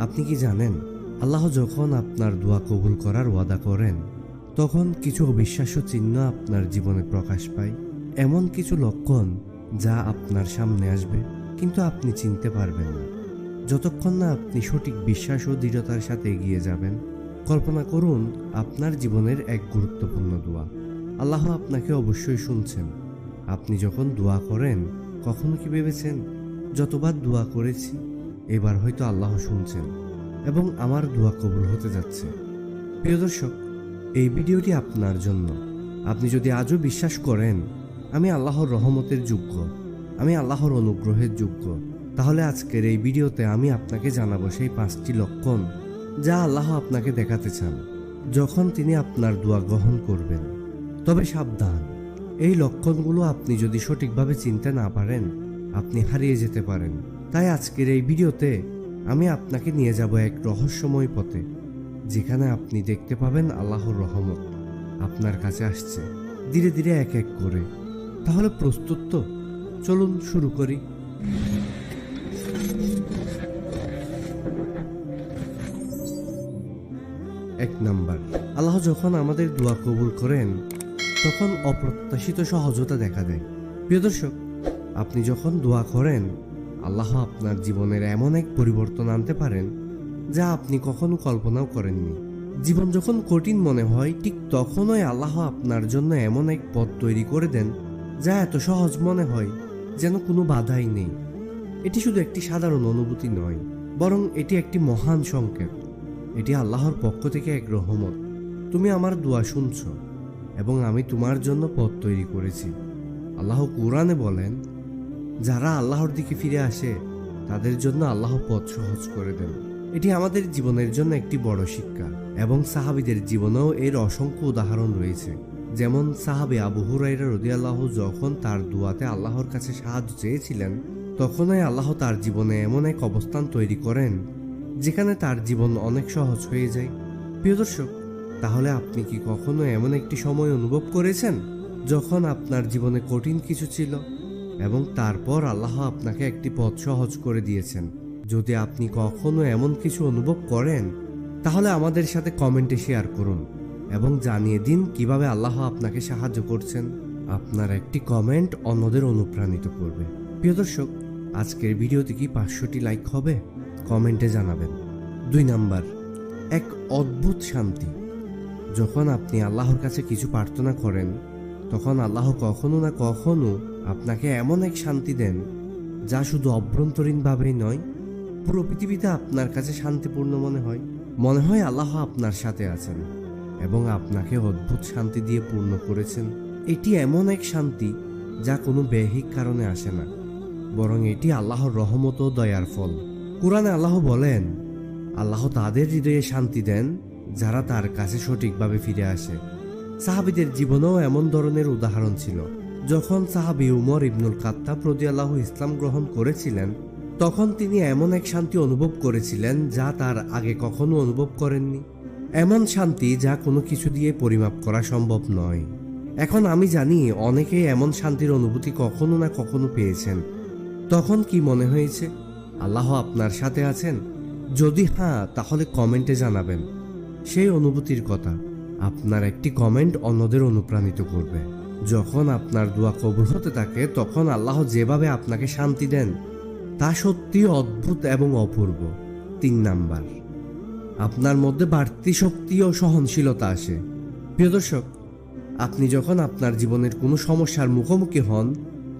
আপনি কি জানেন, আল্লাহ যখন আপনার দোয়া কবুল করার ওয়াদা করেন, তখন কিছু অবিশ্বাস্য চিহ্ন আপনার জীবনে প্রকাশ পায়। এমন কিছু লক্ষণ যা আপনার সামনে আসবে, কিন্তু আপনি চিনতে পারবেন না। যতক্ষণ না আপনি সঠিক বিশ্বাস ও দৃঢ়তার সাথে এগিয়ে যাবেন কল্পনা করুন, আপনার জীবনের এক গুরুত্বপূর্ণ দোয়া। আল্লাহ আপনাকে অবশ্যই শুনছেন। আপনি যখন দোয়া করেন, কখনো কি ভেবেছেন, যতবার দোয়া করেছি, এবার হয়তো আল্লাহ শুনছেন এবং আমার দোয়া কবুল হতে যাচ্ছে প্রিয় দর্শক, এই ভিডিওটি আপনার জন্য। আপনি যদি আজও বিশ্বাস করেন, আমি আল্লাহর রহমতের যোগ্য, আমি আল্লাহর অনুগ্রহের যোগ্য তাহলে আজকের এই ভিডিওতে আমি আপনাকে জানাব সেই পাঁচটি লক্ষণ যা আল্লাহ আপনাকে দেখাতে চান, যখন তিনি আপনার দোয়া গ্রহণ করবেন। তবে সাবধান, এই লক্ষণগুলো আপনি যদি সঠিকভাবে চিনতে না পারেন, আপনি হারিয়ে যেতে পারেন। তাই আজকের এই ভিডিওতে আমি আপনাকে নিয়ে যাব এক রহস্যময় পথে, যেখানে আপনি দেখতে পাবেন আল্লাহর রহমত আপনার কাছে আসছে, ধীরে ধীরে এক এক করে। তাহলে প্রস্তুত তো? চলুন শুরু করি। এক নাম্বার। আল্লাহ যখন আমাদের দোয়া কবুল করেন, তখন অপ্রত্যাশিত সহজতা দেখা দেয়। প্রিয় দর্শক, আপনি যখন দোয়া করেন, আল্লাহ আপনার জীবনের এমন এক পরিবর্তন আনতে পারেন, যা আপনি কখনো কল্পনাও করেননি। জীবন যখন কঠিন মনে হয়, ঠিক তখনই আল্লাহ আপনার জন্য এমন এক পথ তৈরি করে দেন, যা এত সহজ মনে হয় যেন কোনো বাধাই নেই। এটি শুধু একটি সাধারণ অনুভূতি নয়, বরং এটি একটি মহান সংকেত। এটি আল্লাহর পক্ষ থেকে এক রহমত। তুমি আমার দোয়া শুনছ এবং আমি তোমার জন্য পথ তৈরি করেছি। আল্লাহ কোরআনে বলেন, যারা আল্লাহর দিকে ফিরে আসে, তাদের জন্য আল্লাহ পথ সহজ করে দেন। এটি আমাদের জীবনের জন্য একটি বড় শিক্ষা এবং সাহাবিদের জীবনেও এর অসংখ্য উদাহরণ রয়েছে। যেমন সাহাবে আবু হুরাইরা আল্লাহ যখন তার দুয়াতে আল্লাহর কাছে সাহায্য চেয়েছিলেন, তখনই আল্লাহ তার জীবনে এমন এক অবস্থান তৈরি করেন যেখানে তার জীবন অনেক সহজ হয়ে যায়। প্রিয় দর্শক, তাহলে আপনি কি কখনো এমন একটি সময় অনুভব করেছেন, যখন আপনার জীবনে কঠিন কিছু ছিল এবং তারপর আল্লাহ আপনাকে একটি পথ সহজ করে দিয়েছেন? যদি আপনি কখনো এমন কিছু অনুভব করেন, তাহলে আমাদের সাথে কমেন্টে শেয়ার করুন এবং জানিয়ে দিন কীভাবে আল্লাহ আপনাকে সাহায্য করছেন। আপনার একটি কমেন্ট অন্যদের অনুপ্রাণিত করবে। প্রিয় দর্শক, আজকের ভিডিওতে কি পাঁচশোটি লাইক হবে? কমেন্টে জানাবেন। দুই নাম্বার, এক অদ্ভুত শান্তি। যখন আপনি আল্লাহর কাছে কিছু প্রার্থনা করেন, তখন আল্লাহ কখনো না কখনো আপনাকে এমন এক শান্তি দেন, যা শুধু অভ্যন্তরীণভাবেই নয়, পুরো পৃথিবীতে আপনার কাছে শান্তিপূর্ণ মনে হয়। মনে হয় আল্লাহ আপনার সাথে আছেন এবং আপনাকে অদ্ভুত শান্তি দিয়ে পূর্ণ করেছেন। এটি এমন এক শান্তি যা কোনো বেহিক কারণে আসে না, বরং এটি আল্লাহর রহমত ও দয়ার ফল। কোরআনে আল্লাহ বলেন, আল্লাহ তাদের হৃদয়ে শান্তি দেন যারা তার কাছে সঠিকভাবে ফিরে আসে। সাহাবিদের জীবনেও এমন ধরনের উদাহরণ ছিল। যখন সাহাবি উমর ইবনুল কাত্তাব প্রতি আল্লাহ ইসলাম গ্রহণ করেছিলেন, তখন তিনি এমন এক শান্তি অনুভব করেছিলেন যা তার আগে কখনো অনুভব করেননি। এমন শান্তি যা কোনো কিছু দিয়ে পরিমাপ করা সম্ভব নয়। এখন আমি জানি অনেকেই এমন শান্তির অনুভূতি কখনো না কখনো পেয়েছেন। তখন কি মনে হয়েছে? আল্লাহ আপনার সাথে আছেন? যদি হ্যাঁ তাহলে কমেন্টে জানাবেন। সেই অনুভূতির কথা আপনার একটি কমেন্ট অন্যদের অনুপ্রাণিত করবে। যখন আপনার দোয়া কবুল হতে থাকে, তখন আল্লাহ যেভাবে আপনাকে শান্তি দেন, তা সত্যি অদ্ভুত এবং অপূর্ব। তিন নাম্বার, আপনার মধ্যে বাড়তি শক্তি ও সহনশীলতা আসে। প্রিয় দর্শক, আপনি যখন আপনার জীবনের কোনো সমস্যার মুখোমুখি হন,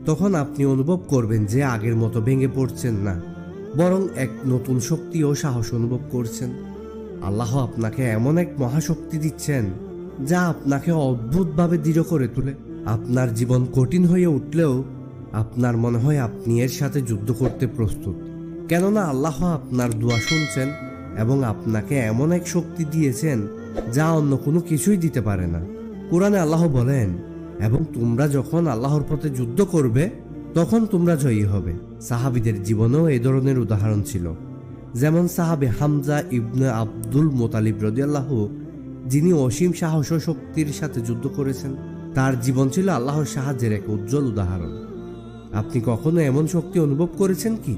তখন আপনি অনুভব করবেন যে আগের মতো ভেঙে পড়ছেন না। বরং এক নতুন শক্তি ও সাহস অনুভব করছেন। আল্লাহ আপনাকে এমন এক মহাশক্তি দিচ্ছেন, যা আপনাকে অদ্ভুতভাবে দৃঢ় করে তোলে। আপনার জীবন কঠিন হয়ে উঠলেও আপনার মনে হয় আপনি এর সাথে যুদ্ধ করতে প্রস্তুত। কেননা আল্লাহ আপনার দোয়া শুনছেন এবং আপনাকে এমন এক শক্তি দিয়েছেন, যা অন্য কোনো কিছুই দিতে পারে না। কোরআনে আল্লাহ বলেন, এবং তোমরা যখন আল্লাহর পথে যুদ্ধ করবে তখন তোমরা জয়ী হবে। সাহাবিদের জীবনেও এ ধরনের উদাহরণ ছিল। যেমন সাহাবে হামজা ইবনে আব্দুল মোতালিব রদিয়াল্লাহ যিনি অসীম সাহস ও শক্তির সাথে যুদ্ধ করেছেন। তার জীবন ছিল আল্লাহর সাহায্যের এক উজ্জ্বল উদাহরণ। আপনি কখনো এমন শক্তি অনুভব করেছেন কি?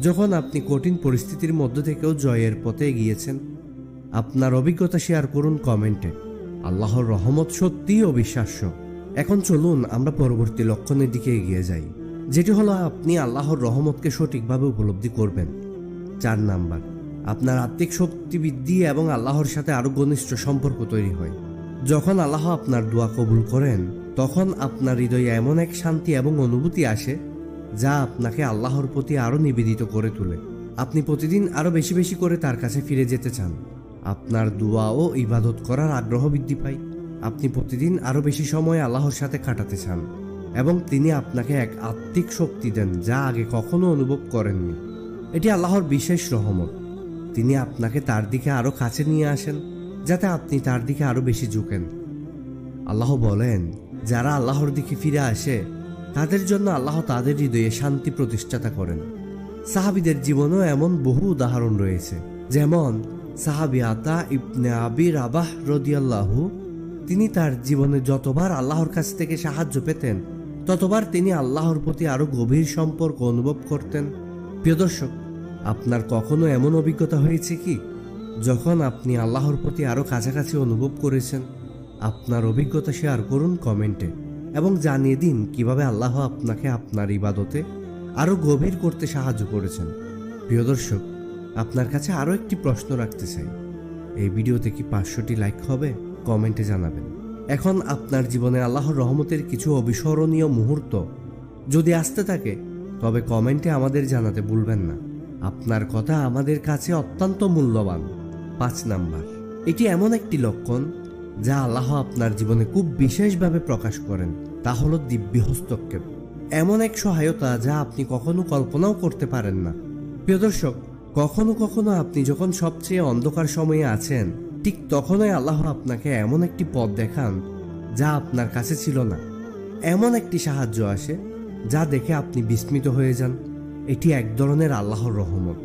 যখন আপনি কঠিন পরিস্থিতির মধ্য থেকেও জয়ের পথে এগিয়েছেন, আপনার অভিজ্ঞতা শেয়ার করুন কমেন্টে। আল্লাহর রহমত সত্যিই অবিশ্বাস্য। এখন চলুন আমরা পরবর্তী লক্ষণের দিকে এগিয়ে যাই। যেটি হলো আপনি আল্লাহর রহমতকে সঠিকভাবে উপলব্ধি করবেন। চার নাম্বার, আপনার আত্মিক শক্তি বৃদ্ধি এবং আল্লাহর সাথে আরও ঘনিষ্ঠ সম্পর্ক তৈরি হয়। যখন আল্লাহ আপনার দোয়া কবুল করেন, তখন আপনার হৃদয়ে এমন এক শান্তি এবং অনুভূতি আসে, যা আপনাকে আল্লাহর প্রতি আরও নিবেদিত করে তোলে। আপনি প্রতিদিন আরও বেশি বেশি করে তার কাছে ফিরে যেতে চান। আপনার দোয়া ও ইবাদত করার আগ্রহ বৃদ্ধি পায়। আপনি প্রতিদিন আরও বেশি সময় আল্লাহর সাথে কাটাতে চান। এবং তিনি আপনাকে এক আত্মিক শক্তি দেন, যা আগে কখনো অনুভব করেননি। এটি আল্লাহর বিশেষ রহমত। তিনি আপনাকে তার দিকে আরও কাছে নিয়ে আসেন, যাতে আপনি তার দিকে আরও বেশি ঝুঁকেন। আল্লাহ বলেন, যারা আল্লাহর দিকে ফিরে আসে, তাদের জন্য আল্লাহ তাদের হৃদয়ে শান্তি প্রতিষ্ঠাতা করেন। সাহাবিদের জীবনেও এমন বহু উদাহরণ রয়েছে। যেমন, সাহাবি আতা ইবনে আবির আবাহ রদিয়াল্লাহু, তিনি তার জীবনে যতবার আল্লাহর কাছ থেকে সাহায্য পেতেন ততবার তিনি আল্লাহর প্রতি আরও গভীর সম্পর্ক অনুভব করতেন। প্রিয় দর্শক, আপনার কখনো এমন অভিজ্ঞতা হয়েছে কি, যখন আপনি আল্লাহর প্রতি আরও কাছাকাছি অনুভব করেছেন? আপনার অভিজ্ঞতা শেয়ার করুন কমেন্টে এবং জানিয়ে দিন কীভাবে আল্লাহ আপনাকে আপনার ইবাদতে আরও গভীর করতে সাহায্য করেছেন। প্রিয় দর্শক, আপনার কাছে আরও একটি প্রশ্ন রাখতে চাই। এই ভিডিওতে কি পাঁচশোটি লাইক হবে? কমেন্টে জানাবেন। এখন আপনার জীবনে আল্লাহর রহমতের কিছু অবিস্মরণীয় মুহূর্ত যদি আসতে থাকে, তবে কমেন্টে আমাদের জানাতে ভুলবেন না। আপনার কথা আমাদের কাছে অত্যন্ত মূল্যবান। পাঁচ নাম্বার, এটি এমন একটি লক্ষণ যা আল্লাহ আপনার জীবনে খুব বিশেষভাবে প্রকাশ করেন, তা হলো দিব্য হস্তক্ষেপ। এমন এক সহায়তা যা আপনি কখনো কল্পনাও করতে পারেন না। প্রিয় দর্শক, কখনো কখনো আপনি যখন সবচেয়ে অন্ধকার সময়ে আছেন ঠিক তখনই আল্লাহ আপনাকে এমন একটি পথ দেখান যা আপনার কাছে ছিল না। এমন একটি সাহায্য আসে যা দেখে আপনি বিস্মিত হয়ে যান। এটি এক ধরনের আল্লাহর রহমত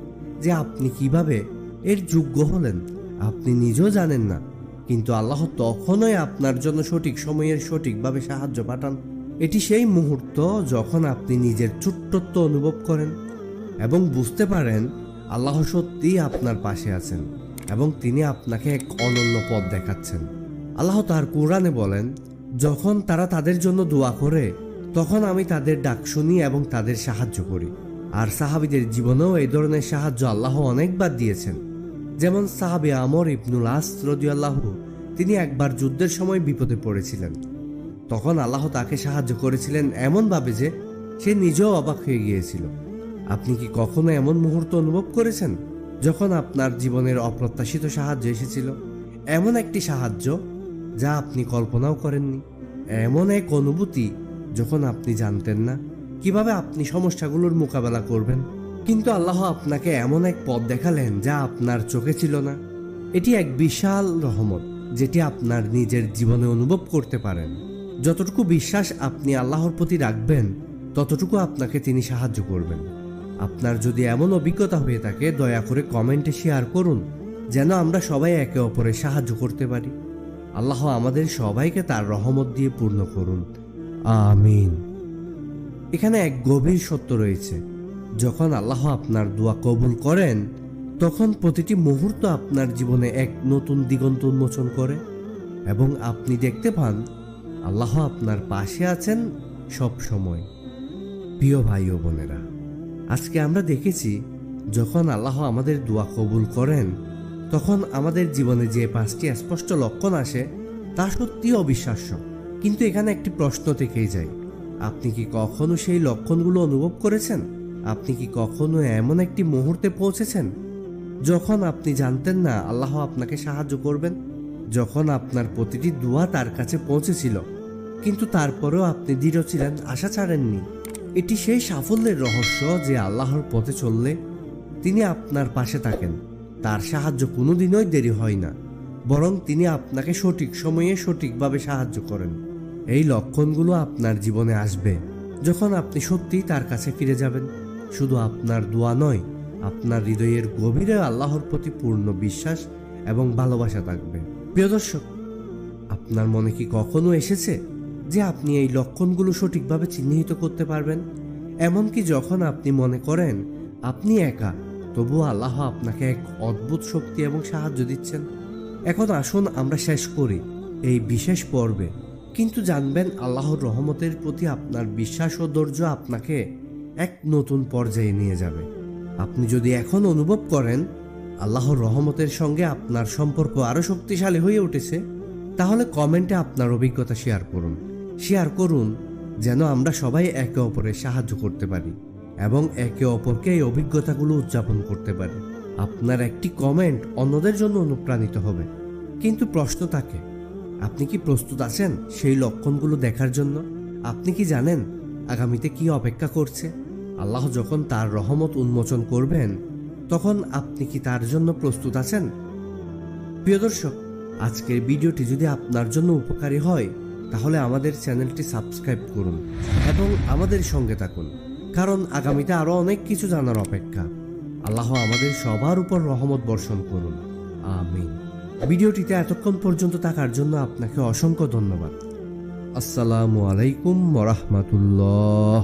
যে আপনি কীভাবে এর যোগ্য হলেন আপনি নিজেও জানেন না। কিন্তু আল্লাহ তখনই আপনার জন্য সঠিক সময়ের সঠিকভাবে সাহায্য পাঠান। এটি সেই মুহূর্ত যখন আপনি নিজের ছোট্টত্ব অনুভব করেন এবং বুঝতে পারেন আল্লাহ সত্যিই আপনার পাশে আছেন। এবং তিনি আপনাকে এক অনন্য পথ দেখাচ্ছেন। আল্লাহ তার কোরআনে বলেন, যখন তারা তাদের জন্য দোয়া করে, তখন আমি তাদের ডাক শুনি এবং তাদের সাহায্য করি। আর সাহাবিদের জীবনেও এই ধরনের সাহায্য আল্লাহ অনেকবার দিয়েছেন। যেমন সাহাবি আমর ইবনুল আস রদিয়াল্লাহ তিনি একবার যুদ্ধের সময় বিপদে পড়েছিলেন। তখন আল্লাহ তাকে সাহায্য করেছিলেন এমনভাবে যে সে নিজেও অবাক হয়ে গিয়েছিল। আপনি কি কখনো এমন মুহূর্ত অনুভব করেছেন? যখন আপনার জীবনের অপ্রত্যাশিত সাহায্য এসেছিল, এমন একটি সাহায্য যা আপনি কল্পনাও করেননি, এমন এক অনুভূতি যখন আপনি জানতেন না, কীভাবে আপনি সমস্যাগুলোর মোকাবেলা করবেন। কিন্তু আল্লাহ আপনাকে এমন এক পথ দেখালেন যা আপনার চোখে ছিল না। এটি এক বিশাল রহমত যেটি আপনার নিজের জীবনে অনুভব করতে পারেন। যতটুকু বিশ্বাস আপনি আল্লাহর প্রতি রাখবেন, ততটুকু আপনাকে তিনি সাহায্য করবেন। আপনার যদি এমন অভিজ্ঞতা হয়ে থাকে, দয়া করে কমেন্টে শেয়ার করুন, যেন আমরা সবাই একে অপরে সাহায্য করতে পারি। আল্লাহ আমাদের সবাইকে তার রহমত দিয়ে পূর্ণ করুন। আমিন। এখানে এক গভীর সত্য রয়েছে। যখন আল্লাহ আপনার দোয়া কবুল করেন, তখন প্রতিটি মুহূর্ত আপনার জীবনে এক নতুন দিগন্ত উন্মোচন করে এবং আপনি দেখতে পান, আল্লাহ আপনার পাশে আছেন সব সময় প্রিয় ভাই ও বোনেরা আজকে আমরা দেখেছি, যখন আল্লাহ আমাদের দোয়া কবুল করেন, তখন আমাদের জীবনে যে পাঁচটি স্পষ্ট লক্ষণ আসে, তা সত্যি অবিশ্বাস্য। কিন্তু এখানে একটি প্রশ্ন থেকেই যায়, আপনি কি কখনো সেই লক্ষণগুলো অনুভব করেছেন? আপনি কি কখনো এমন একটি মুহূর্তে পৌঁছেছেন, যখন আপনি জানতেন না আল্লাহ আপনাকে সাহায্য করবেন? যখন আপনার প্রতিটি দোয়া তার কাছে পৌঁছেছিল, কিন্তু তারপরেও আপনি দৃঢ় ছিলেন, আশা ছাড়েননি। এটি সেই সাফল্যের রহস্য যে আল্লাহর পথে চললে তিনি আপনার পাশে থাকেন। তার সাহায্য কোনোদিনই দেরি হয় না, বরং তিনি আপনাকে সঠিক সময়ে সঠিকভাবে সাহায্য করেন। এই লক্ষণগুলো আপনার জীবনে আসবে যখন আপনি সত্যিই তার কাছে ফিরে যাবেন। শুধু আপনার দোয়া নয়, আপনার হৃদয়ের গভীরে আল্লাহর প্রতি পূর্ণ বিশ্বাস এবং ভালোবাসা থাকবে। প্রিয় দর্শক, আপনার মনে কি কখনো এসেছে? যে আপনি এই লক্ষণগুলো সঠিকভাবে চিহ্নিত করতে পারবেন, এমনকি যখন আপনি মনে করেন আপনি একা তবু আল্লাহ আপনাকে এক অদ্ভুত শক্তি এবং সাহায্য দিচ্ছেন। এখন আসুন আমরা শেষ করি এই বিশেষ পর্বে। কিন্তু জানবেন আল্লাহর রহমতের প্রতি আপনার বিশ্বাস ও ধৈর্য আপনাকে এক নতুন পর্যায়ে নিয়ে যাবে। আপনি যদি এখন অনুভব করেন আল্লাহর রহমতের সঙ্গে আপনার সম্পর্ক আরও শক্তিশালী হয়ে উঠেছে, তাহলে কমেন্টে আপনার অভিজ্ঞতা শেয়ার করুন। শেয়ার করুন যেন আমরা সবাই একে অপরের সাহায্য করতে পারি এবং একে অপরকে এই অভিজ্ঞতাগুলো উদযাপন করতে পারি। আপনার একটি কমেন্ট অন্যদের জন্য অনুপ্রাণিত হবে। কিন্তু প্রশ্ন থাকে, আপনি কি প্রস্তুত আছেন সেই লক্ষণগুলো দেখার জন্য? আপনি কি জানেন আগামীতে কি অপেক্ষা করছে? আল্লাহ যখন তার রহমত উন্মোচন করবেন, তখন আপনি কি তার জন্য প্রস্তুত আছেন? প্রিয় দর্শক, আজকের ভিডিওটি যদি আপনার জন্য উপকারী হয় তাহলে আমাদের চ্যানেলটি সাবস্ক্রাইব করুন এবং আমাদের সঙ্গে থাকুন, কারণ আগামীতে আরও অনেক কিছু জানার অপেক্ষা। আল্লাহ আমাদের সবার উপর রহমত বর্ষণ করুন। আমি ভিডিওটিতে এতক্ষণ পর্যন্ত থাকার জন্য আপনাকে অসংখ্য ধন্যবাদ। আসসালামু আলাইকুম ওরহমতুল্লাহ